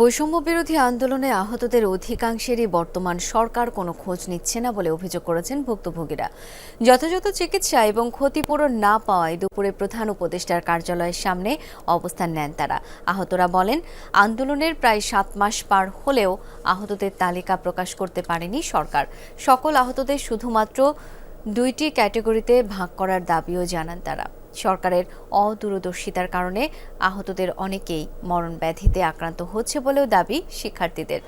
বৈষম্য বিরোধী আন্দোলনে আহতদের অধিকাংশেরই বর্তমান সরকার কোনো খোঁজ নিচ্ছে না বলে অভিযোগ করেছেন ভুক্তভোগীরা। যথাযথ চিকিৎসা এবং ক্ষতিপূরণ না পাওয়ায় দুপুরে প্রধান উপদেষ্টার কার্যালয়ের সামনে অবস্থান নেন তারা। আহতরা বলেন, আন্দোলনের প্রায় সাত মাস পার হলেও আহতদের তালিকা প্রকাশ করতে পারেনি সরকার। সকল আহতদের শুধুমাত্র দুইটি ক্যাটাগরিতে ভাগ করার দাবিও জানান তারা। সরকারের অদূরদর্শিতার কারণে আহতদের অনেকেই মরণ ব্যাধিতে আক্রান্ত হচ্ছে বলেও দাবি শিক্ষার্থীদের।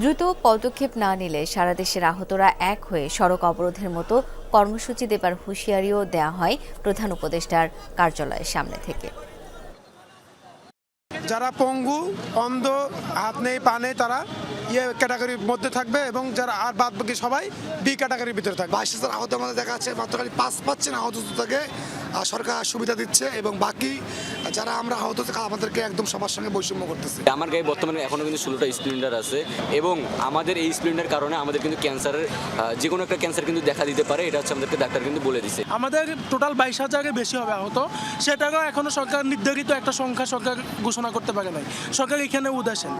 দ্রুত পদক্ষেপ না নিলে সারা দেশের আহতরা এক হয়ে সড়ক অবরোধের মতো কর্মসূচি দেবার হুঁশিয়ারিও দেওয়া হয় প্রধান উপদেষ্টার কার্যালয়ের সামনে থেকে। যারা পঙ্গু, অন্ধ, হাত নেই, পা নেই, তারা ইয়ে ক্যাটাগরির মধ্যে থাকবে এবং যারা আর বাদ বাকি সবাই বি ক্যাটাগরির ভিতরে থাকবে। বাইশ হাজার আহত আমাদের দেখা যাচ্ছে মাত্র খালি পাঁচ পাচ্ছেন আহত থেকে আহ, সরকার সুবিধা দিচ্ছে এবং বাকি যারা আমরা আহত থেকে আমাদেরকে একদম সবার সঙ্গে বৈষম্য করতেছে। আমার গায়ে বর্তমানে এখনও কিন্তু ষোলোটা স্প্লেন্ডার আছে এবং আমাদের এই স্প্লেন্ডার কারণে আমাদের কিন্তু ক্যান্সারের যে কোনো একটা ক্যান্সার কিন্তু দেখা দিতে পারে এটা হচ্ছে আমাদেরকে ডাক্তার কিন্তু বলে দিছে। আমাদের টোটাল বাইশ হাজারের বেশি হবে আহত। সেটাকেও এখনও সরকার নির্ধারিত একটা সংখ্যা সরকার ঘোষণা করতে পারে নাই। সরকার এখানে উদাসীন।